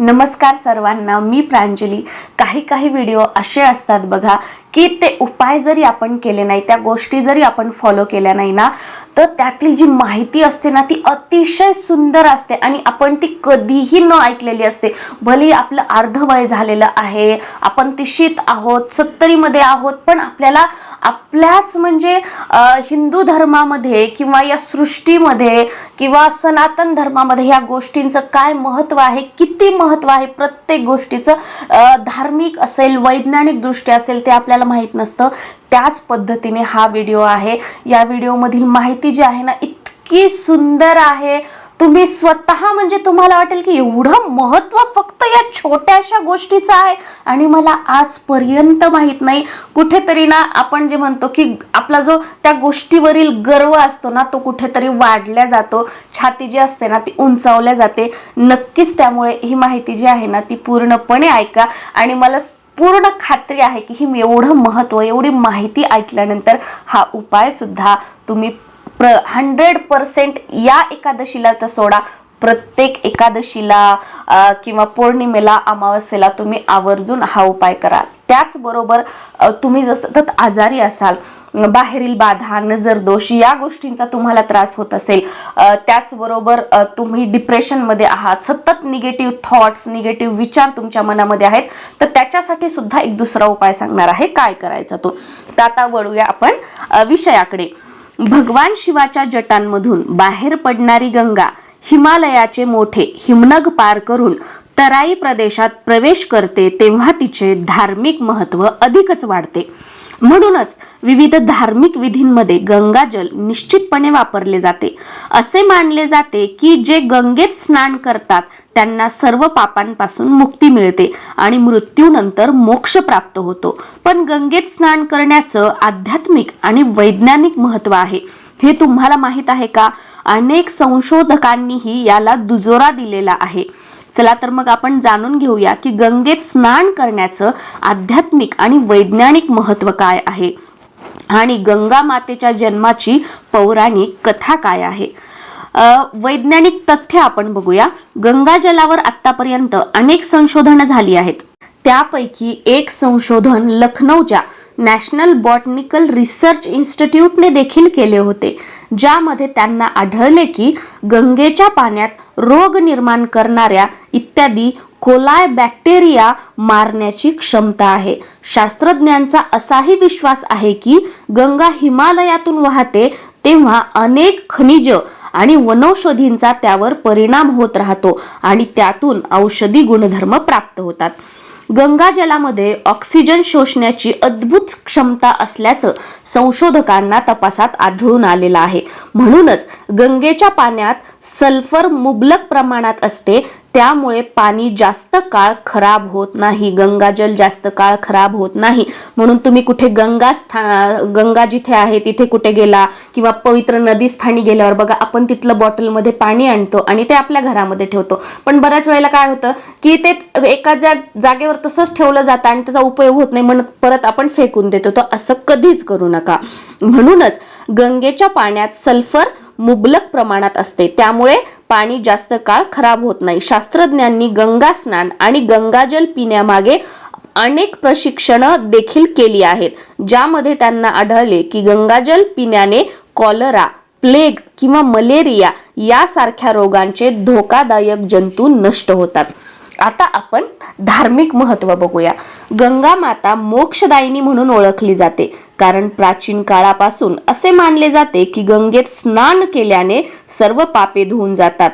नमस्कार सर्वांना मी प्रांजली. काही काही व्हिडिओ असे असतात बघा की ते उपाय जरी आपण केले नाही त्या गोष्टी जरी आपण फॉलो केल्या नाही ना तर त्यातील जी माहिती असते ना ती अतिशय सुंदर असते आणि आपण ती कधीही न ऐकलेली असते. भले आपलं अर्ध वय झालेलं आहे आपण तिशीत आहोत सत्तरीमध्ये आहोत पण आपल्याला आपल्याच म्हणजे हिंदू धर्मामध्ये किंवा या सृष्टीमध्ये किंवा सनातन धर्मामध्ये या गोष्टींचं काय महत्त्व आहे किती महत्त्व आहे प्रत्येक गोष्टीचं धार्मिक असेल वैज्ञानिक दृष्ट्या असेल ते आपल्याला माहीत नसतं. त्याच पद्धतीने हा व्हिडिओ आहे. या व्हिडिओमधील माहिती जी आहे ना इतकी सुंदर आहे. तुम्ही स्वतः म्हणजे तुम्हाला वाटेल की एवढं महत्त्व फक्त या छोट्याशा गोष्टीचं आहे. आणि मला आजपर्यंत माहीत नाही. कुठेतरी ना आपण जे म्हणतो की आपला जो त्या गोष्टीवरील गर्व असतो ना तो कुठेतरी वाढल्या जातो. छाती जी असते ना ती उंचावल्या जाते. नक्कीच त्यामुळे ही माहिती जी आहे ना ती पूर्णपणे ऐका. आणि मला पूर्ण खात्री आहे की ही एवढं महत्त्व एवढी माहिती ऐकल्यानंतर हा उपाय सुद्धा तुम्ही प्र हंड्रेड पर्सेंट या एकादशीला तर सोडा. प्रत्येक एकादशीला किंवा पौर्णिमेला अमावस्येला तुम्ही आवर्जून हा उपाय करा. त्याचबरोबर तुम्ही जसं सतत आजारी असाल बाहेरील बाधा नजर दोष या गोष्टींचा तुम्हाला त्रास होत असेल त्याचबरोबर तुम्ही डिप्रेशनमध्ये आहात सतत निगेटिव्ह थॉट्स निगेटिव्ह विचार तुमच्या मनामध्ये आहेत तर त्याच्यासाठी सुद्धा एक दुसरा उपाय सांगणार आहे काय करायचा तो. तर आता वळूया आपण विषयाकडे. भगवान शिवाच्या जटांमधून बाहेर पडणारी गंगा हिमालयाचे मोठे हिमनग पार करून तराई प्रदेशात प्रवेश करते तेव्हा तिचे धार्मिक महत्त्व अधिकच वाढते. म्हणूनच विविध धार्मिक विधींमध्ये गंगाजल निश्चितपणे वापरले जाते. असे मानले जाते की जे गंगेत स्नान करतात त्यांना सर्व पापांपासून मुक्ती मिळते आणि मृत्यूनंतर मोक्ष प्राप्त होतो. पण गंगेत स्नान करण्याचं आध्यात्मिक आणि वैज्ञानिक महत्त्व आहे. हे तुम्हाला माहीत आहे का? अनेक संशोधकांनीही याला दुजोरा दिलेला आहे. चला तर मग आपण जाणून घेऊया की गंगेत स्नान करण्याचं आध्यात्मिक आणि वैज्ञानिक महत्त्व काय आहे आणि गंगा मातेच्या जन्माची पौराणिक कथा काय आहे. वैज्ञानिक तथ्य आपण बघूया. गंगा जलावर आतापर्यंत अनेक संशोधनं झाली आहेत. त्यापैकी एक संशोधन लखनौच्या नॅशनल बॉटनिकल रिसर्च इन्स्टिट्यूटने देखील केले होते. ज्यामध्ये त्यांना आढळले की गंगेच्या पाण्यात रोग निर्माण करणाऱ्या इत्यादी कोलाय बॅक्टेरिया मारण्याची क्षमता आहे. शास्त्रज्ञांचा असाही विश्वास आहे की गंगा हिमालयातून वाहते तेव्हा अनेक खनिज आणि वनौषधींचा त्यावर परिणाम होत राहतो आणि त्यातून औषधी गुणधर्म प्राप्त होतात. गंगाजलामध्ये ऑक्सिजन शोषण्याची अद्भुत क्षमता असल्याचं संशोधकांना तपासात आढळून आलेलं आहे. म्हणूनच गंगेच्या पाण्यात सल्फर मुबलक प्रमाणात असते त्यामुळे पाणी जास्त काळ खराब होत नाही. गंगाजल जास्त काळ खराब होत नाही. म्हणून तुम्ही कुठे गंगा स्थान गंगा जिथे आहे तिथे कुठे गेला किंवा पवित्र नदी स्थानी गेल्यावर बघा आपण तिथलं बॉटलमध्ये पाणी आणतो आणि ते आपल्या घरामध्ये ठेवतो. पण बऱ्याच वेळेला काय होतं की ते एका ज्या जागेवर तसंच ठेवलं जातं आणि त्याचा उपयोग होत नाही. म्हणून परत आपण फेकून देतो. तर असं कधीच करू नका. म्हणूनच गंगेच्या पाण्यात सल्फर मुबलक प्रमाणात असते. त्यामुळे पाणी जास्त काळ खराब होत नाही. शास्त्रज्ञांनी गंगा स्नान आणि गंगाजल पिण्यामागे अनेक प्रशिक्षणं देखील केली आहेत ज्यामध्ये त्यांना आढळले की गंगाजल पिण्याने कॉलरा प्लेग किंवा मलेरिया यासारख्या रोगांचे धोकादायक जंतू नष्ट होतात. आता आपण धार्मिक महत्त्व बघूया. गंगा माता मोक्षदायिनी म्हणून ओळखली जाते. कारण प्राचीन काळापासून असे मानले जाते की गंगेत स्नान केल्याने सर्व पापे धुवून जातात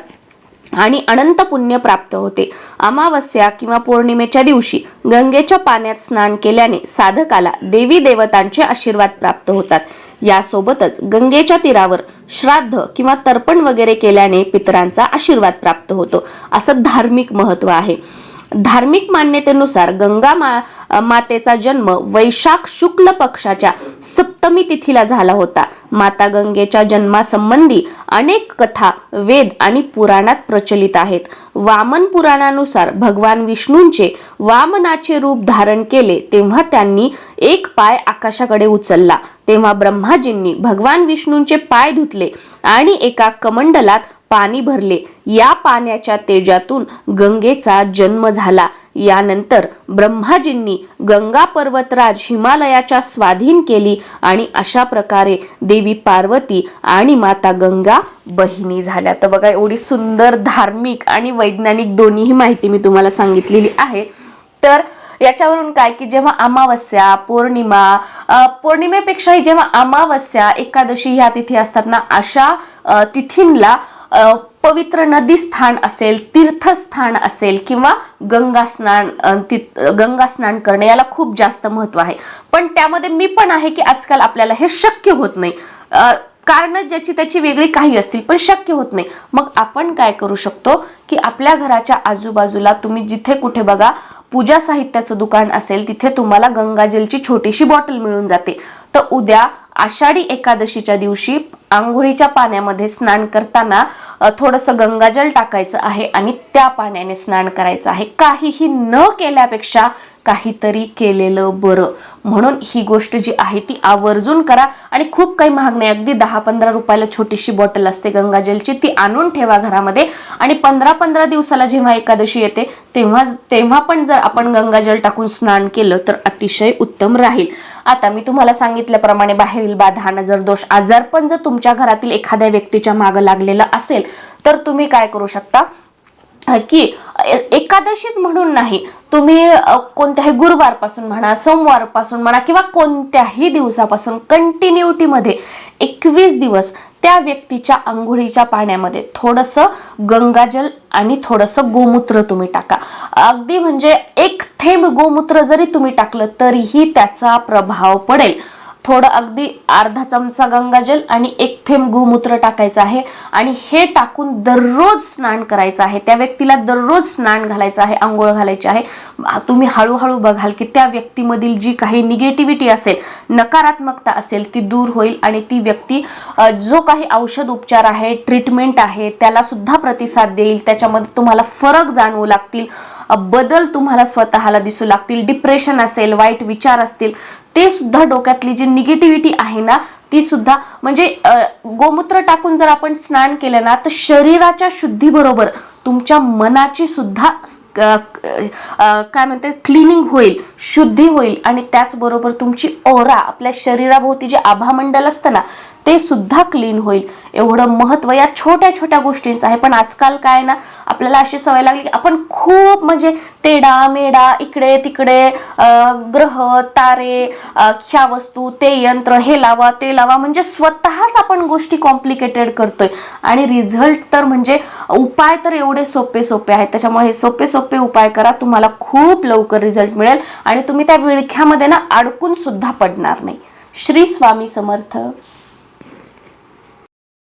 आणि अनंत पुण्य प्राप्त होते. अमावस्या किंवा पौर्णिमेच्या दिवशी गंगेच्या पाण्यात स्नान केल्याने साधकाला देवी देवतांचे आशीर्वाद प्राप्त होतात. यासोबतच गंगेच्या तीरावर श्राद्ध किंवा तर्पण वगैरे केल्याने पितरांचा आशीर्वाद प्राप्त होतो. असं धार्मिक महत्त्व आहे. धार्मिक मान्यतेनुसार गंगा मा मातेचा जन्म वैशाख शुक्ल पक्षाच्या सप्तमी तिथीला झाला होता. माता गंगेच्या जन्मासंबंधी अनेक कथा वेद आणि पुराणात प्रचलित आहेत. वामन पुराणानुसार भगवान विष्णूंचे वामनाचे रूप धारण केले तेव्हा त्यांनी एक पाय आकाशाकडे उचलला. तेव्हा ब्रह्माजींनी भगवान विष्णूंचे पाय धुतले आणि एका कमंडलात पाणी भरले. या पाण्याच्या तेजातून गंगेचा जन्म झाला. यानंतर ब्रह्माजींनी गंगा पर्वतराज हिमालयाच्या स्वाधीन केली आणि अशा प्रकारे देवी पार्वती आणि माता गंगा बहिणी झाल्या. तर बघा एवढी सुंदर धार्मिक आणि वैज्ञानिक दोन्हीही माहिती मी तुम्हाला सांगितलेली आहे. तर याच्यावरून काय की जेव्हा अमावस्या पौर्णिमा पौर्णिमेपेक्षाही जेव्हा अमावस्या एकादशी ह्या तिथी असतात ना अशा तिथींला पवित्र नदी स्थान असेल तीर्थस्थान असेल किंवा गंगा स्नान गंगा स्नान करणे याला खूप जास्त महत्त्व आहे. पण त्यामध्ये मी पण आहे की आजकाल आपल्याला हे शक्य होत नाही. कारण ज्याची त्याची वेगळी काही असतील पण शक्य होत नाही. मग आपण काय करू शकतो की आपल्या घराच्या आजूबाजूला तुम्ही जिथे कुठे बघा पूजा साहित्याचं दुकान असेल तिथे तुम्हाला गंगाजलची छोटीशी बॉटल मिळून जाते. तर उद्या आषाढी एकादशीच्या दिवशी आंघोळीच्या पाण्यामध्ये स्नान करताना थोडंसं गंगाजल टाकायचं आहे आणि त्या पाण्याने स्नान करायचं आहे. काहीही न केल्यापेक्षा काहीतरी केलेलं बरं. म्हणून ही गोष्ट जी आहे ती आवर्जून करा आणि खूप काही महाग नाही अगदी दहा पंधरा रुपयाला छोटीशी बॉटल असते गंगाजलची ती आणून ठेवा घरामध्ये आणि पंधरा पंधरा दिवसाला जेव्हा एकादशी येते तेव्हा तेव्हा पण जर आपण गंगाजल टाकून स्नान केलं तर अतिशय उत्तम राहील. आता मी तुम्हाला सांगितल्याप्रमाणे बाहेरील बाधा नजर दोष आजारपण जर तुमच्या घरातील एखाद्या व्यक्तीच्या मागं लागलेलं असेल तर तुम्ही काय करू शकता? की एकादशीच म्हणून नाही तुम्ही कोणत्याही गुरुवारपासून म्हणा सोमवारपासून म्हणा किंवा कोणत्याही दिवसापासून कंटिन्युटीमध्ये एकवीस दिवस त्या व्यक्तीच्या आंघोळीच्या पाण्यामध्ये थोडंसं गंगाजल आणि थोडंसं गोमूत्र तुम्ही टाका. अगदी म्हणजे एक थेंब गोमूत्र जरी तुम्ही टाकलं तरीही त्याचा प्रभाव पडेल. थोडं अगदी अर्धा चमचा गंगाजल आणि एक थेंब गोमूत्र टाकायचं आहे. आणि हे टाकून दररोज स्नान करायचं आहे. त्या व्यक्तीला दररोज स्नान घालायचं आहे आंघोळ घालायची आहे. तुम्ही हळूहळू बघाल की त्या व्यक्तीमधील जी काही निगेटिव्हिटी असेल नकारात्मकता असेल ती दूर होईल आणि ती व्यक्ती जो काही औषध उपचार आहे ट्रीटमेंट आहे त्याला सुद्धा प्रतिसाद देईल. त्याच्यामध्ये तुम्हाला फरक जाणवू लागतील. बदल तुम्हाला स्वतःला दिसू लागतील. डिप्रेशन असेल वाईट विचार असतील ते सुद्धा डोक्यातली जी निगेटिव्हिटी आहे ना ती सुद्धा म्हणजे गोमूत्र टाकून जर आपण स्नान केलं ना तर शरीराच्या शुद्धीबरोबर तुमच्या मनाची सुद्धा काय म्हणते क्लिनिंग होईल शुद्धी होईल. आणि त्याचबरोबर तुमची ओरा आपल्या शरीराभोवती जे आभामंडल असतं ना ते सुद्धा क्लीन होईल. एवढं महत्त्व या छोट्या छोट्या गोष्टींचं आहे. पण आजकाल काय ना आपल्याला अशी सवय लागली की आपण खूप म्हणजे तेडा मेडा इकडे तिकडे ग्रह तारे ह्या वस्तू ते यंत्र हे लावा ते लावा म्हणजे स्वतःच आपण गोष्टी कॉम्प्लिकेटेड करतोय. आणि रिझल्ट तर म्हणजे उपाय तर एवढे सोपे सोपे आहेत. त्याच्यामुळे हे सोपे सोपे उपाय करा. तुम्हाला खूप लवकर रिझल्ट मिळेल. आणि तुम्ही त्या विळख्यामध्ये ना अडकून सुद्धा पडणार नाही. श्री स्वामी समर्थ.